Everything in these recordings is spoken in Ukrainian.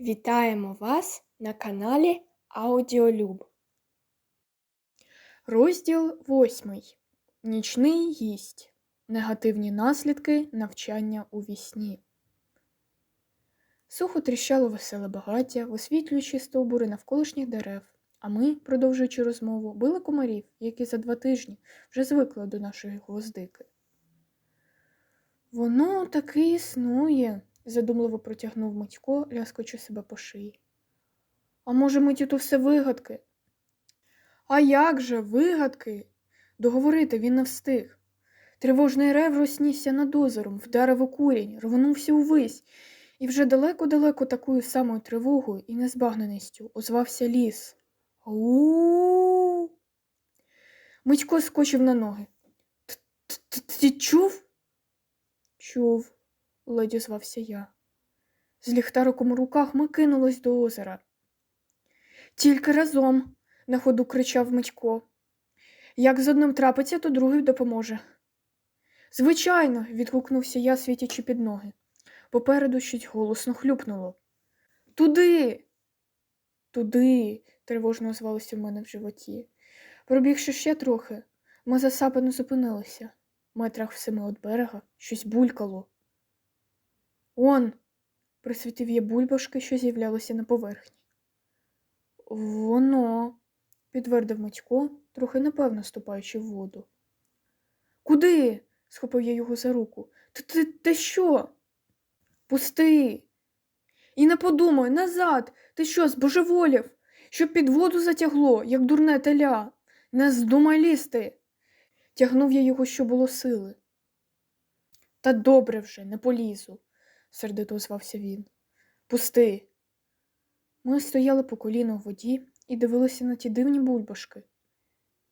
Вітаємо вас на каналі Аудіолюб. Розділ восьмий. Нічний гість. Негативні наслідки навчання у вісні. Сухо тріщало веселе багаття, висвітлюючи стовбури навколишніх дерев, а ми, продовжуючи розмову, били комарів, які за два тижні вже звикли до нашої гвоздики. Воно таки існує, задумливо протягнув Митько, ляскочи себе по шиї. А може, миттю то все вигадки? А як же вигадки? Договорити він не встиг. Тривожний рев рознісся над озером, вдарив у курінь, рвонувся увесь, і вже далеко-далеко такою самою тривогою і незбагненістю озвався ліс. у Митько скочив на ноги. Ти чув? Чув, ледь озвався я. З ліхтариком у руках ми кинулись до озера. Тільки разом, на ходу кричав Митько. Як з одним трапиться, то другий допоможе. Звичайно, відгукнувся я, світячи під ноги. Попереду щось голосно хлюпнуло. Туди. Туди, тривожно озвалося в мене в животі. Пробігши ще трохи, ми засапано зупинилися. В Метрах в семи від берега щось булькало. Он, присвітив я бульбашки, що з'являлося на поверхні. Воно, підтвердив Матько, трохи непевно ступаючи в воду. Куди? схопив я його за руку. Ти ти, ти що? Пусти. І не подумай, назад, ти що, збожеволів, щоб під воду затягло, як дурне теля. Не здумай лізти. Тягнув я його, що було сили. Та добре вже, не полізу, сердито озвався він. Пусти. Ми стояли по коліну в воді і дивилися на ті дивні бульбашки.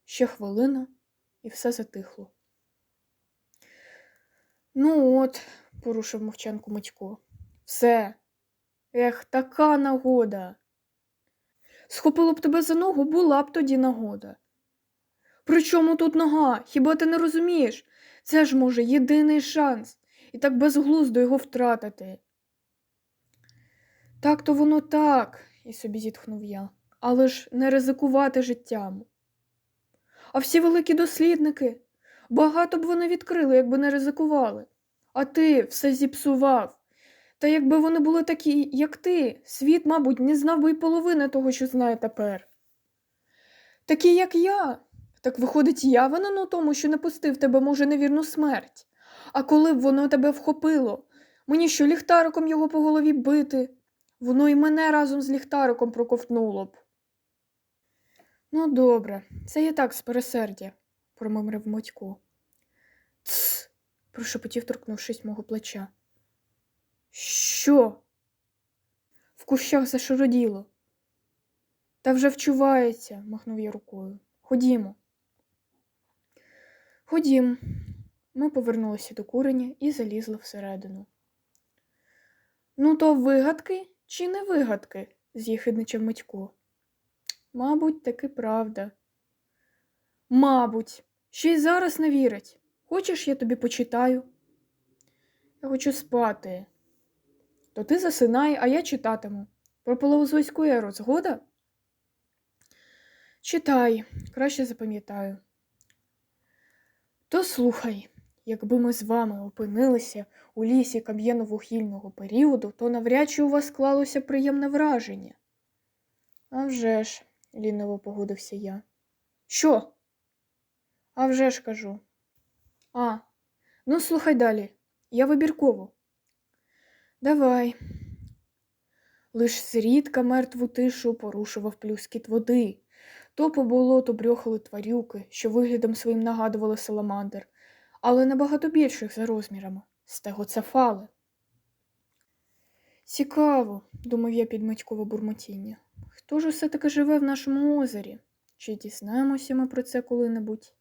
Ще хвилина, і все затихло. Ну от, порушив мовчанку Матько. Все. Ех, така нагода. Схопило б тебе за ногу, була б тоді нагода. При чому тут нога? Хіба ти не розумієш? Це ж, може, єдиний шанс, і так безглуздо його втратити. Так то воно так, і собі зітхнув я, але ж не ризикувати життям. А всі великі дослідники, багато б вони відкрили, якби не ризикували. А ти все зіпсував. Та якби вони були такі, як ти, світ, мабуть, не знав би й половини того, що знає тепер. Такі, як я, так виходить, я винен у тому, що не пустив тебе, може, невірну смерть. А коли б воно тебе вхопило, мені що ліхтариком його по голові бити, воно і мене разом з ліхтариком проковтнуло б. Ну, добре, це я так з пересердя, промимрив Мотько. Тсс, прошепотів, торкнувшись мого плеча. Що? В кущах зашароділо. Та вже вчувається, махнув я рукою. Ходімо. Ходім. Ми повернулися до куреня і залізли всередину. Ну, то вигадки чи не вигадки? з'їхидничав Митько. Мабуть, таки правда. Мабуть, ще й зараз не вірить. Хочеш, я тобі почитаю? Я хочу спати. То ти засинай, а я читатиму. Про Полозойську еру згода? Читай, краще запам'ятаю. То слухай, якби ми з вами опинилися у лісі кам'яно-вугільного періоду, то навряд чи у вас склалося приємне враження. «А вже ж», – ліново погодився я. Що? «А вже ж кажу. А, ну слухай далі. Я вибірково. Давай. Лиш зрідка мертву тишу порушував плюскіт води. То по болоту брьохали тварюки, що виглядом своїм нагадували саламандр, але набагато більших за розмірами стегоцефали. Цікаво, думав я під Митькове бурмотіння. Хто ж усе таки живе в нашому озері? Чи дізнаємося ми про це коли-небудь?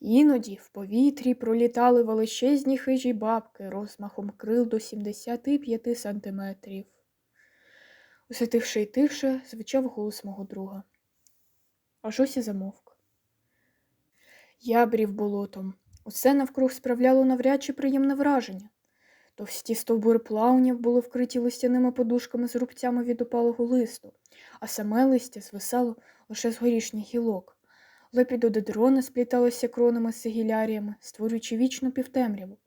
Іноді в повітрі пролітали величезні хижі бабки розмахом крил до 75 сантиметрів. Усе тихше й тихше звучав голос мого друга. Аж ось і замовк. Я брів болотом. Усе навкруг справляло навряд чи приємне враження. Товсті стовбури плавнів були вкриті листяними подушками з рубцями від опалого листу, а саме листя звисало лише з горішніх гілок. Лепідододрони спліталися кронами з сигіляріями, створюючи вічну півтемряву.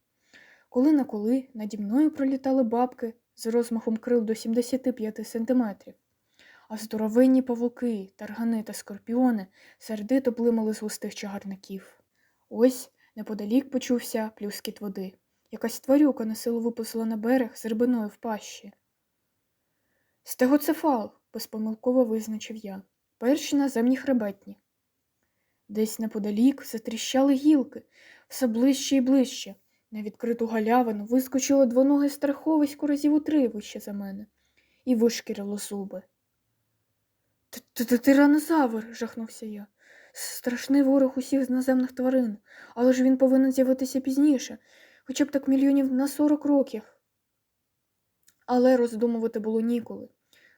Коли на коли наді мною пролітали бабки з розмахом крил до 75 сантиметрів, а здоровинні павуки, таргани та скорпіони сердито блимали з густих чагарників. Ось неподалік почувся плюскіт води. Якась тварюка на силу виповзла на берег з рибиною в пащі. Стегоцефал, безпомилково визначив я. Перші наземні хребетні. Десь неподалік затріщали гілки, все ближче і ближче. На відкриту галявину вискочило двоноге страховисько разів у три вище за мене і вишкірило зуби. «Т- т- Тиранозавр, жахнувся я. Страшний ворог усіх наземних тварин, але ж він повинен з'явитися пізніше, хоча б так мільйонів на сорок років. Але роздумувати було ніколи.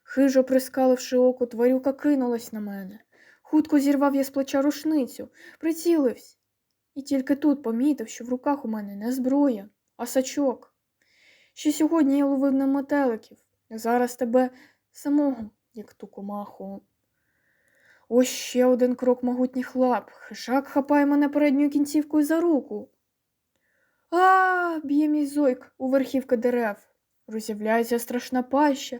Хижо прискаливши око, тварюка кинулась на мене. Хутко зірвав я з плеча рушницю, прицілився. І тільки тут помітив, що в руках у мене не зброя, а сачок. Ще сьогодні я ловив на метеликів, зараз тебе самого, як ту комаху. Ось ще один крок могутніх лап. Хижак хапає мене передньою кінцівкою за руку. А, б'є мій зойк у верхівки дерев. Роз'являється страшна паща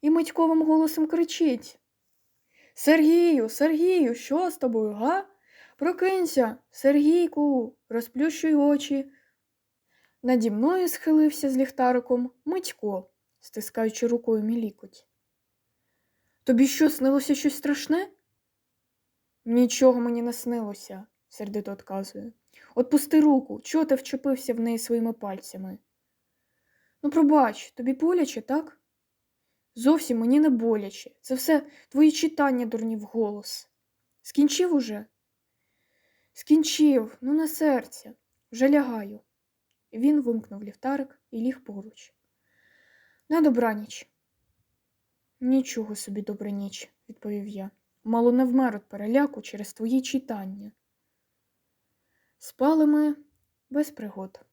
і митьковим голосом кричить. Сергію, Сергію, що з тобою, га? Прокинься, Сергійку, розплющуй очі. Наді мною схилився з ліхтариком Митько, стискаючи рукою мій лікоть. Тобі що, снилося щось страшне? Нічого мені не снилося, сердито отказує. От пусти руку, чого ти вчепився в неї своїми пальцями? Ну, пробач, тобі боляче, так? Зовсім мені не боляче. Це все твої читання дурні вголос. Скінчив уже? Скінчив, ну на серця, вже лягаю. Він вимкнув ліхтарик і ліг поруч. На добраніч. Нічого собі добра ніч, відповів я. Мало не вмер від переляку через твої читання. Спали ми без пригод.